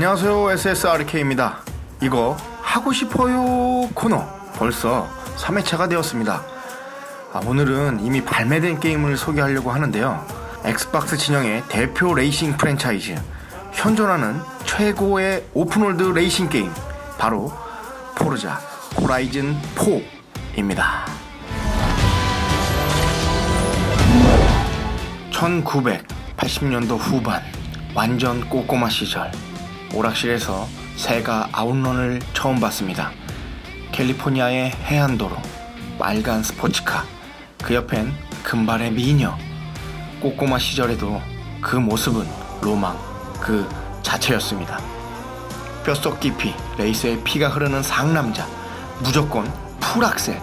SSRK입니다. 이거 하고 싶어요 코너 벌써 3회차가 되었습니다. 아, 오늘은 이미 발매된 게임을 소개하려고 하는데요. 엑스박스 진영의 대표 레이싱 프랜차이즈 현존하는 최고의 오픈월드 레이싱 게임 바로 포르자 호라이즌 4입니다. 1980년도 후반 완전 꼬꼬마 시절 오락실에서 세가 아웃런을 처음 봤습니다. 캘리포니아의 해안도로 빨간 스포츠카 그 옆엔 금발의 미녀 꼬꼬마 시절에도 그 모습은 로망 그 자체였습니다. 뼛속 깊이 레이스에 피가 흐르는 상남자 무조건 풀악셀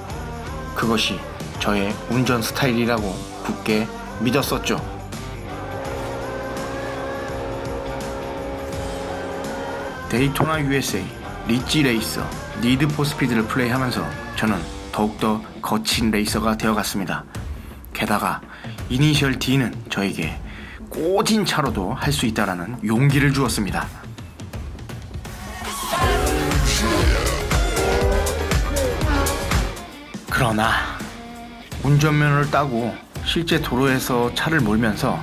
그것이 저의 운전 스타일이라고 굳게 믿었었죠. 데이토나 USA, 리치 레이서, 니드 포스피드를 플레이하면서 저는 더욱더 거친 레이서가 되어갔습니다. 게다가 이니셜 D는 저에게 꼬진 차로도 할 수 있다라는 용기를 주었습니다. 그러나 운전면허를 따고 실제 도로에서 차를 몰면서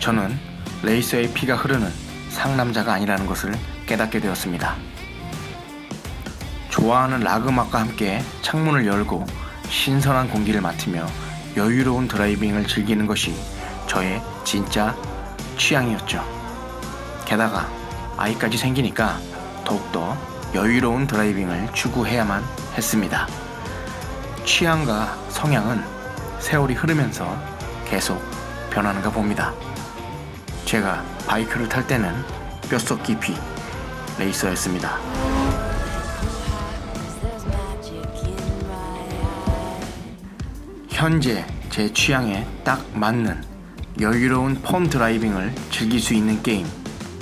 저는 레이서의 피가 흐르는 상남자가 아니라는 것을 깨닫게 되었습니다. 좋아하는 락 음악과 함께 창문을 열고 신선한 공기를 맡으며 여유로운 드라이빙을 즐기는 것이 저의 진짜 취향이었죠. 게다가 아이까지 생기니까 더욱더 여유로운 드라이빙을 추구해야만 했습니다. 취향과 성향은 세월이 흐르면서 계속 변하는가 봅니다. 제가 바이크를 탈 때는 뼛속 깊이 레이서였습니다. 현재 제 취향에 딱 맞는 여유로운 폰 드라이빙을 즐길 수 있는 게임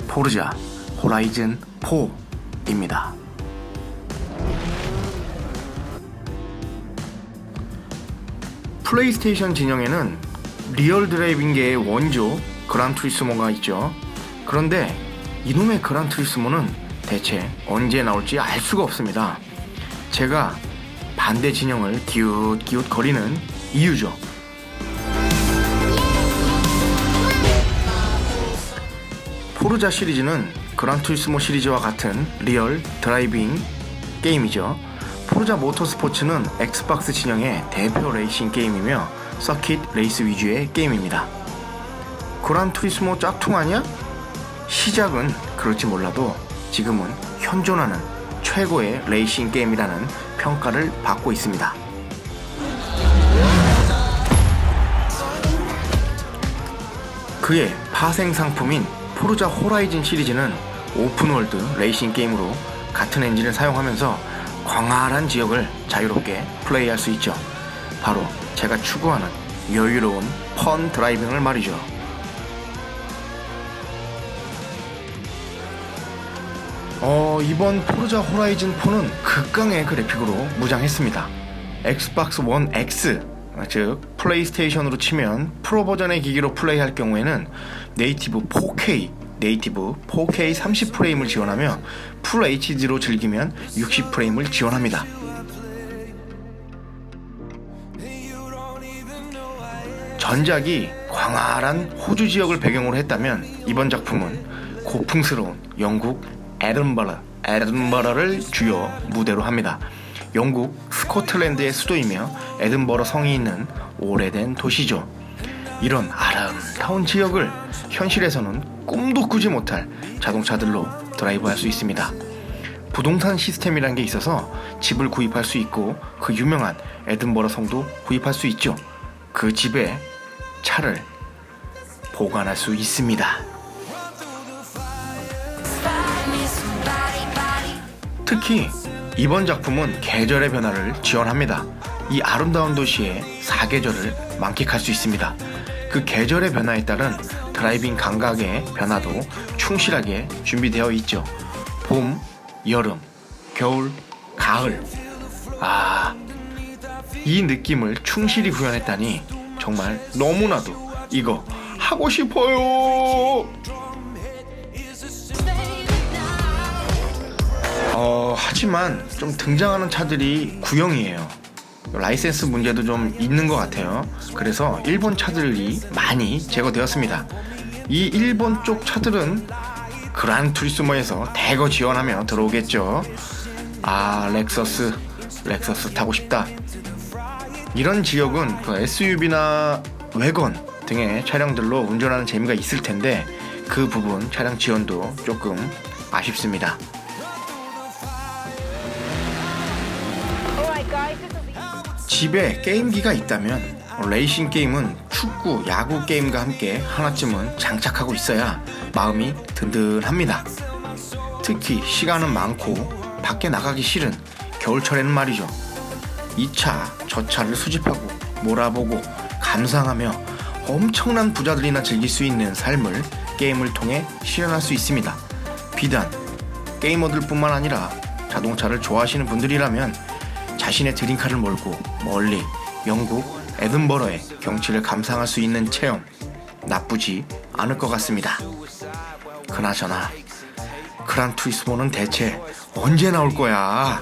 포르자 호라이즌 4입니다. 플레이스테이션 진영에는 리얼 드라이빙계의 원조 그란 투리스모가 있죠. 그런데 이놈의 그란 투리스모는 대체 언제 나올지 알 수가 없습니다. 제가 반대 진영을 기웃기웃 거리는 이유죠. 포르자 시리즈는 그란 투리스모 시리즈와 같은 리얼 드라이빙 게임이죠. 포르자 모터스포츠는 엑스박스 진영의 대표 레이싱 게임이며 서킷 레이스 위주의 게임입니다. 그란 투리스모 짝퉁 아니야? 시작은 그럴지 몰라도 지금은 현존하는 최고의 레이싱 게임이라는 평가를 받고 있습니다. 그의 파생 상품인 포르자 호라이즌 시리즈는 오픈월드 레이싱 게임으로 같은 엔진을 사용하면서 광활한 지역을 자유롭게 플레이할 수 있죠. 바로 제가 추구하는 여유로운 펀 드라이빙을 말이죠. 어, 이번 포르자 호라이즌 4는 극강의 그래픽으로 무장했습니다. 엑스박스 원 X, 즉 플레이스테이션으로 치면 프로 버전의 기기로 플레이할 경우에는 네이티브 4K, 네이티브 4K 30프레임을 지원하며 풀 HD로 즐기면 60프레임을 지원합니다. 전작이 광활한 호주 지역을 배경으로 했다면 이번 작품은 고풍스러운 영국 에든버러, 에든버러를 주요 무대로 합니다. 영국 스코틀랜드의 수도이며 에든버러 성이 있는 오래된 도시죠. 이런 아름다운 지역을 현실에서는 꿈도 꾸지 못할 자동차들로 드라이브할 수 있습니다. 부동산 시스템이란 게 있어서 집을 구입할 수 있고 그 유명한 에든버러 성도 구입할 수 있죠. 그 집에 차를 보관할 수 있습니다. 특히 이번 작품은 계절의 변화를 지원합니다. 이 아름다운 도시의 사계절을 만끽할 수 있습니다. 그 계절의 변화에 따른 드라이빙 감각의 변화도 충실하게 준비되어 있죠. 봄, 여름, 겨울, 가을. 아, 이 느낌을 충실히 구현했다니 정말 너무나도 이거 하고 싶어요. 어, 하지만 좀 등장하는 차들이 구형이에요. 라이센스 문제도 좀 있는 것 같아요. 그래서 일본 차들이 많이 제거되었습니다. 이 일본 쪽 차들은 그란 투리스모에서 대거 지원하며 들어오겠죠. 아, 렉서스, 렉서스 타고 싶다. 이런 지역은 그 SUV나 외건 등의 차량들로 운전하는 재미가 있을 텐데 그 부분 차량 지원도 조금 아쉽습니다. 집에 게임기가 있다면 레이싱 게임은 축구, 야구 게임과 함께 하나쯤은 장착하고 있어야 마음이 든든합니다. 특히 시간은 많고 밖에 나가기 싫은 겨울철에는 말이죠. 이 차, 저 차를 수집하고 몰아보고 감상하며 엄청난 부자들이나 즐길 수 있는 삶을 게임을 통해 실현할 수 있습니다. 비단 게이머들뿐만 아니라 자동차를 좋아하시는 분들이라면 자신의 드림카를 몰고 멀리 영국 에든버러의 경치를 감상할 수 있는 체험 나쁘지 않을 것 같습니다. 그나저나 그란 투리스모는 대체 언제 나올 거야?